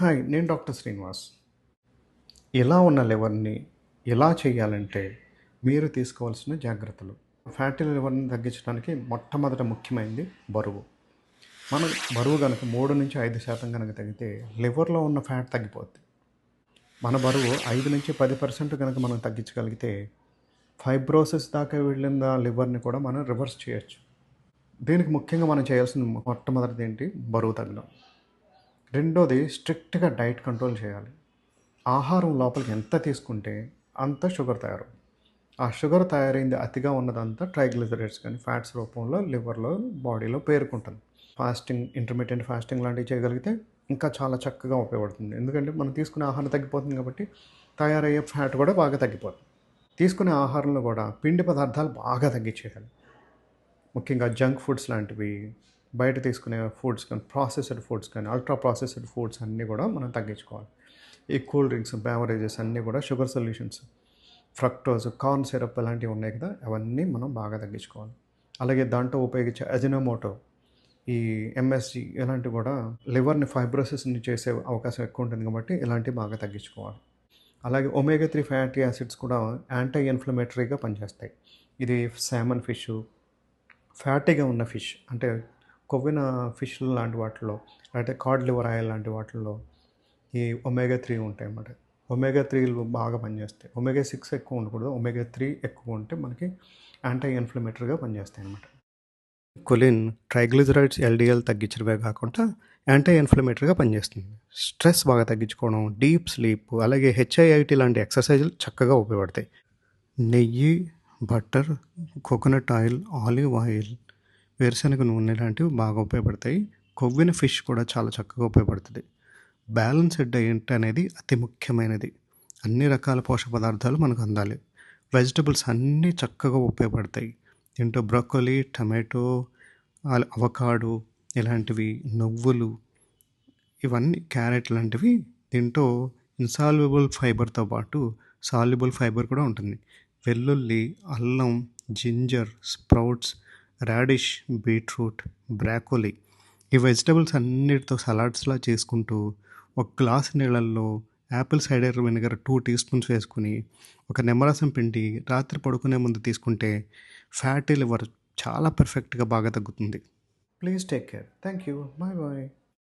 Hi నేను doctor Srinivas. ఎలా ఉన్న లివర్ని ఎలా చేయాలంటే మీరు తీసుకోవాల్సిన జాగ్రత్తలు. ఫ్యాటీ లివర్ని తగ్గించడానికి మొట్టమొదట ముఖ్యమైనది బరువు. మనం బరువు కనుక మూడు నుంచి ఐదు శాతం కనుక తగ్గితే లివర్లో ఉన్న ఫ్యాట్ తగ్గిపోద్ది. మన బరువు ఐదు నుంచి పది పర్సెంట్ కనుక మనం తగ్గించగలిగితే ఫైబ్రోసిస్ దాకా వెళ్ళిన లివర్ని కూడా మనం రివర్స్ చేయొచ్చు. దీనికి ముఖ్యంగా మనం చేయాల్సిన మొట్టమొదటిది ఏంటి? బరువు తగ్గడం. రెండోది స్ట్రిక్ట్గా డైట్ కంట్రోల్ చేయాలి. ఆహారం లోపలికి ఎంత తీసుకుంటే అంత షుగర్ తయారు. ఆ షుగర్ తయారైంది అతిగా ఉన్నదంతా ట్రైగ్లిజరైడ్స్ కానీ ఫ్యాట్స్ రూపంలో లివర్లో బాడీలో పేరుకుంటుంది. ఫాస్టింగ్ ఇంటర్మీడియట్ ఫాస్టింగ్ లాంటివి చేయగలిగితే ఇంకా చాలా చక్కగా ఉపయోగపడుతుంది. ఎందుకంటే మనం తీసుకునే ఆహారం తగ్గిపోతుంది కాబట్టి తయారయ్యే ఫ్యాట్ కూడా బాగా తగ్గిపోతుంది. తీసుకునే ఆహారంలో కూడా పిండి పదార్థాలు బాగా తగ్గించేయాలి. ముఖ్యంగా జంక్ ఫుడ్స్ లాంటివి బయట తీసుకునే ఫుడ్స్ కానీ ప్రాసెస్డ్ ఫుడ్స్ కానీ అల్ట్రా ప్రాసెస్డ్ ఫుడ్స్ అన్నీ కూడా మనం తగ్గించుకోవాలి. ఈ కూల్ డ్రింక్స్ బ్యావరేజెస్ అన్నీ కూడా sugar solutions fructose corn syrup ఇలాంటివి ఉన్నాయి కదా అవన్నీ మనం బాగా తగ్గించుకోవాలి. అలాగే దాంట్లో ఉపయోగించే అజినోమోటో ఈ ఎంఎస్జి ఇలాంటివి కూడా లివర్ని ఫైబ్రోసిస్ని చేసే అవకాశం ఎక్కువ ఉంటుంది కాబట్టి ఇలాంటివి బాగా తగ్గించుకోవాలి. అలాగే ఒమేగా త్రీ ఫ్యాటీ యాసిడ్స్ కూడా యాంటీ ఇన్ఫ్లమేటరీగా పనిచేస్తాయి. ఇది శామన్ ఫిష్ ఫ్యాటీగా ఉన్న ఫిష్ అంటే కొవ్విన ఫిష్ లాంటి వాటిలో అంటే కార్డ్ లివర్ ఆయిల్ లాంటి వాటిల్లో ఈ ఒమేగా త్రీ ఉంటాయి అన్నమాట ఒమేగా త్రీలు బాగా పనిచేస్తాయి. ఒమేగా సిక్స్ ఎక్కువ ఉండకూడదు. ఒమేగా త్రీ ఎక్కువ ఉంటే మనకి యాంటీ ఇన్ఫ్లమేటరీగా పనిచేస్తాయి అన్నమాట కొలిన్ ట్రైగ్లిజరైడ్స్ ఎల్డిఎల్ తగ్గించడమే కాకుండా యాంటీ ఇన్ఫ్లమేటరీగా పనిచేస్తుంది. స్ట్రెస్ బాగా తగ్గించుకోవడం డీప్ స్లీప్ అలాగే హెచ్ఐఐటి లాంటి ఎక్సర్సైజులు చక్కగా ఉపయోగపడతాయి. నెయ్యి butter coconut oil olive oil వేరుశనగ నూనె లాంటివి బాగా ఉపయోగపడతాయి. కొవ్విన ఫిష్ కూడా చాలా చక్కగా ఉపయోగపడుతుంది. బ్యాలెన్స్డ్ డైట్ అనేది అతి ముఖ్యమైనది. అన్ని రకాల పోషక పదార్థాలు మనకు అందాలి. వెజిటబుల్స్ అన్నీ చక్కగా ఉపయోగపడతాయి. దీంట్లో బ్రొక్కలి టమాటో అవకాడు ఇలాంటివి నువ్వులు ఇవన్నీ క్యారెట్ లాంటివి దీంట్లో ఇన్సాల్యుబుల్ ఫైబర్తో పాటు సాల్యుబుల్ ఫైబర్ కూడా ఉంటుంది. వెల్లుల్లి అల్లం ginger sprouts radish beetroot broccoli ఈ వెజిటబుల్స్ అన్నిటితో సలాడ్స్లా చేసుకుంటూ ఒక గ్లాస్ నీళ్ళల్లో apple cider vinegar two teaspoons వేసుకుని ఒక నిమ్మరసం పిండి రాత్రి పడుకునే ముందు తీసుకుంటే ఫ్యాటీ లివర్ చాలా పర్ఫెక్ట్గా బాగా తగ్గుతుంది. Please take care thank you bye bye